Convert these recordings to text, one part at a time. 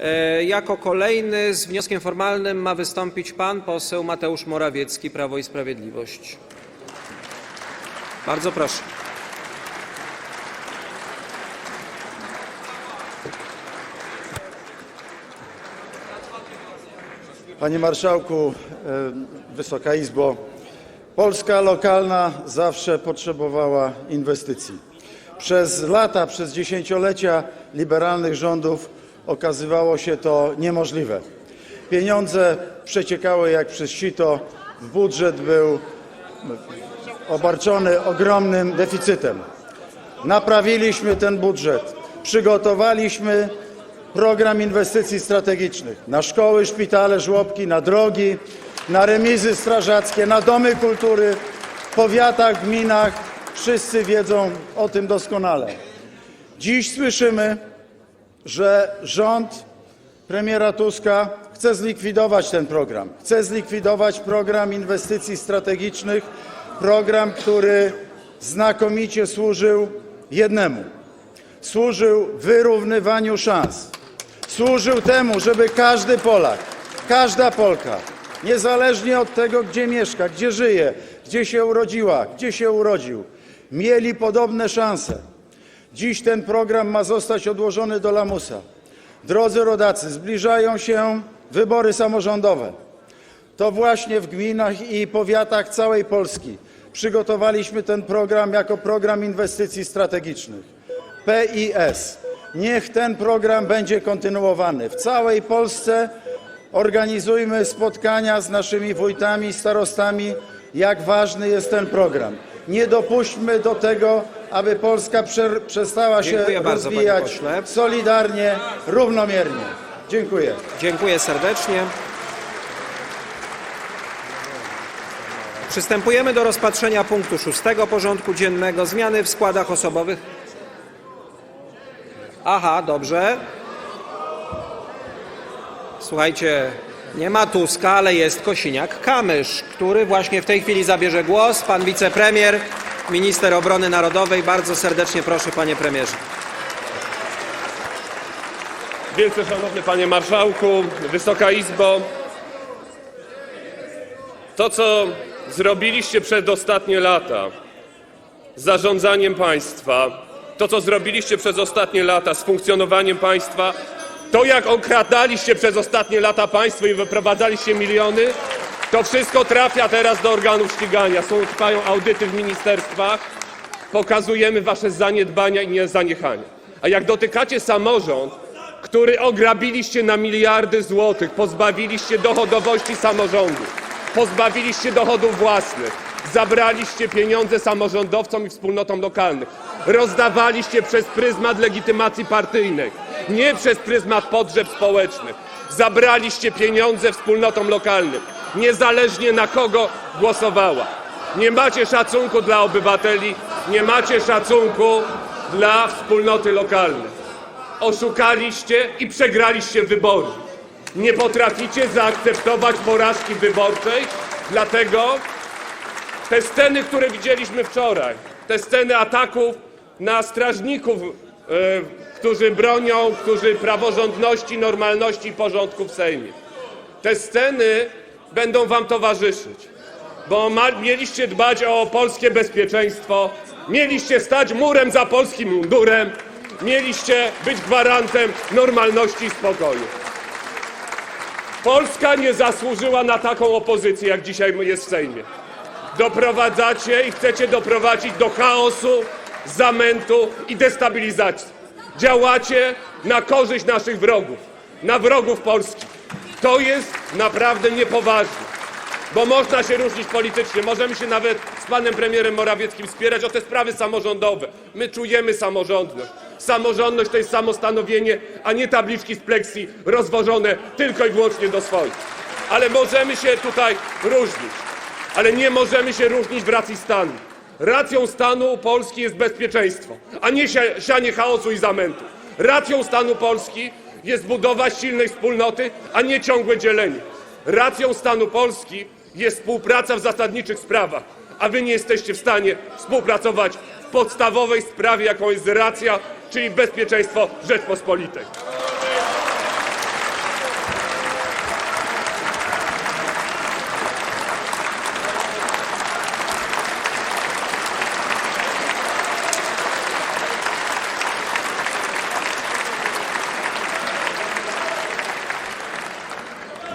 E, Jako kolejny z wnioskiem formalnym ma wystąpić pan poseł Mateusz Morawiecki, Prawo i Sprawiedliwość. Bardzo proszę. Panie Marszałku, e, Wysoka Izbo, Polska lokalna zawsze potrzebowała inwestycji. Przez lata, przez dziesięciolecia liberalnych rządów okazywało się to niemożliwe. Pieniądze przeciekały jak przez sito, budżet był obarczony ogromnym deficytem. Naprawiliśmy ten budżet, przygotowaliśmy program inwestycji strategicznych na szkoły, szpitale, żłobki, na drogi, na remizy strażackie, na domy kultury w powiatach, gminach. Wszyscy wiedzą o tym doskonale. Dziś słyszymy, że rząd premiera Tuska chce zlikwidować ten program. Chce zlikwidować program inwestycji strategicznych, program, który znakomicie służył jednemu. Służył wyrównywaniu szans. Służył temu, żeby każdy Polak, każda Polka, niezależnie od tego, gdzie mieszka, gdzie żyje, gdzie się urodziła, gdzie się urodził, mieli podobne szanse. Dziś ten program ma zostać odłożony do lamusa. Drodzy rodacy, zbliżają się wybory samorządowe. To właśnie w gminach i powiatach całej Polski przygotowaliśmy ten program jako program inwestycji strategicznych. PIS. Niech ten program będzie kontynuowany. W całej Polsce organizujmy spotkania z naszymi wójtami, starostami, jak ważny jest ten program. Nie dopuśćmy do tego, aby Polska prze- przestała się Dziękuję bardzo, panie rozwijać pośle. solidarnie, równomiernie. Dziękuję. Dziękuję serdecznie. Przystępujemy do rozpatrzenia punktu szóstego porządku dziennego zmiany w składach osobowych. Aha, dobrze. Słuchajcie, nie ma Tuska, ale jest Kosiniak-Kamysz, który właśnie w tej chwili zabierze głos. Pan wicepremier, minister obrony narodowej. Bardzo serdecznie proszę, panie premierze. Wielce Szanowny Panie Marszałku, Wysoka Izbo, to co zrobiliście przez ostatnie lata z zarządzaniem państwa, to co zrobiliście przez ostatnie lata z funkcjonowaniem państwa, to jak okradaliście przez ostatnie lata państwo i wyprowadzaliście miliony, to wszystko trafia teraz do organów ścigania. Trwają audyty w ministerstwach, pokazujemy wasze zaniedbania i niezaniechania. A jak dotykacie samorząd, który ograbiliście na miliardy złotych, pozbawiliście dochodowości samorządu, pozbawiliście dochodów własnych, zabraliście pieniądze samorządowcom i wspólnotom lokalnym, rozdawaliście przez pryzmat legitymacji partyjnej, nie przez pryzmat potrzeb społecznych, zabraliście pieniądze wspólnotom lokalnym, niezależnie na kogo głosowała. Nie macie szacunku dla obywateli, nie macie szacunku dla wspólnoty lokalnej. Oszukaliście i przegraliście wybory. Nie potraficie zaakceptować porażki wyborczej, dlatego te sceny, które widzieliśmy wczoraj, te sceny ataków na strażników, e, którzy bronią, którzy praworządności, normalności i porządku w Sejmie, te sceny będą wam towarzyszyć bo mieliście dbać o polskie bezpieczeństwo, mieliście stać murem za polskim mundurem, mieliście być gwarantem normalności i spokoju. Polska nie zasłużyła na taką opozycję, jak dzisiaj jest w Sejmie. Doprowadzacie i chcecie doprowadzić do chaosu, zamętu i destabilizacji. Działacie na korzyść naszych wrogów, na wrogów Polski. To jest naprawdę niepoważne bo można się różnić politycznie, możemy się nawet z panem premierem Morawieckim spierać o te sprawy samorządowe. My czujemy samorządność. Samorządność to jest samostanowienie, a nie tabliczki z pleksji rozwożone tylko i wyłącznie do swoich. Ale możemy się tutaj różnić, ale nie możemy się różnić w racji stanu. Racją stanu Polski jest bezpieczeństwo, a nie sia- sianie chaosu i zamętu. Racją stanu Polski jest budowa silnej wspólnoty, a nie ciągłe dzielenie. Racją stanu Polski jest współpraca w zasadniczych sprawach, a wy nie jesteście w stanie współpracować w podstawowej sprawie, jaką jest racja, czyli bezpieczeństwo Rzeczpospolitej.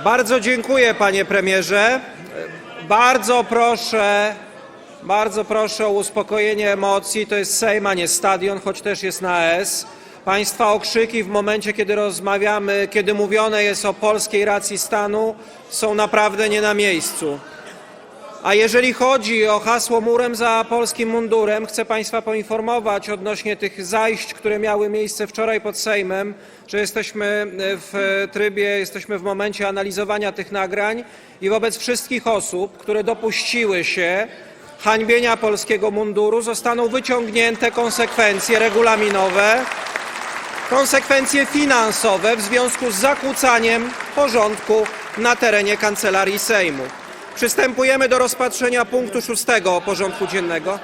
Bardzo dziękuję, panie premierze. Bardzo proszę, bardzo proszę o uspokojenie emocji. To jest Sejm, a nie stadion, choć też jest na S. Państwa okrzyki w momencie, kiedy rozmawiamy, kiedy mówione jest o polskiej racji stanu, są naprawdę nie na miejscu. A jeżeli chodzi o hasło murem za polskim mundurem, chcę Państwa poinformować odnośnie tych zajść, które miały miejsce wczoraj pod Sejmem, że jesteśmy w trybie, jesteśmy w momencie analizowania tych nagrań i wobec wszystkich osób, które dopuściły się hańbienia polskiego munduru, zostaną wyciągnięte konsekwencje regulaminowe, konsekwencje finansowe w związku z zakłócaniem porządku na terenie Kancelarii Sejmu. Przystępujemy do rozpatrzenia punktu szóstego porządku dziennego.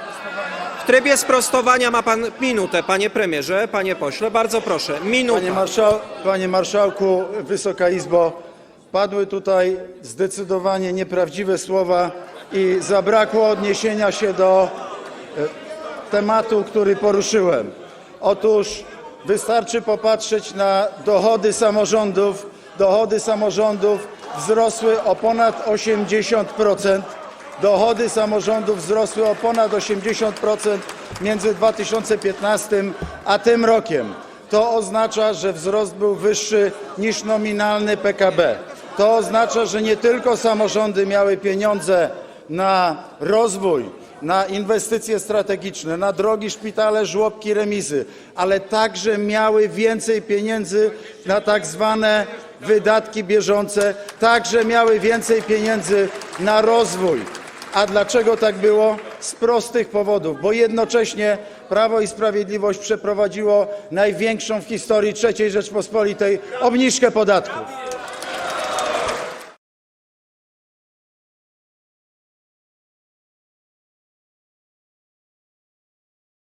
W trybie sprostowania ma pan minutę, panie premierze, panie pośle. Bardzo proszę, minuta. Panie, marszał, panie marszałku, Wysoka Izbo, padły tutaj zdecydowanie nieprawdziwe słowa i zabrakło odniesienia się do e, tematu, który poruszyłem. Otóż wystarczy popatrzeć na dochody samorządów. Dochody samorządów wzrosły o ponad 80%. Dochody samorządów wzrosły o ponad 80% między 2015 a tym rokiem. To oznacza, że wzrost był wyższy niż nominalny PKB. To oznacza, że nie tylko samorządy miały pieniądze na rozwój, na inwestycje strategiczne, na drogi, szpitale, żłobki, remizy, ale także miały więcej pieniędzy na tak zwane wydatki bieżące, także miały więcej pieniędzy na rozwój. A dlaczego tak było? Z prostych powodów, bo jednocześnie Prawo i Sprawiedliwość przeprowadziło największą w historii III Rzeczpospolitej obniżkę podatków.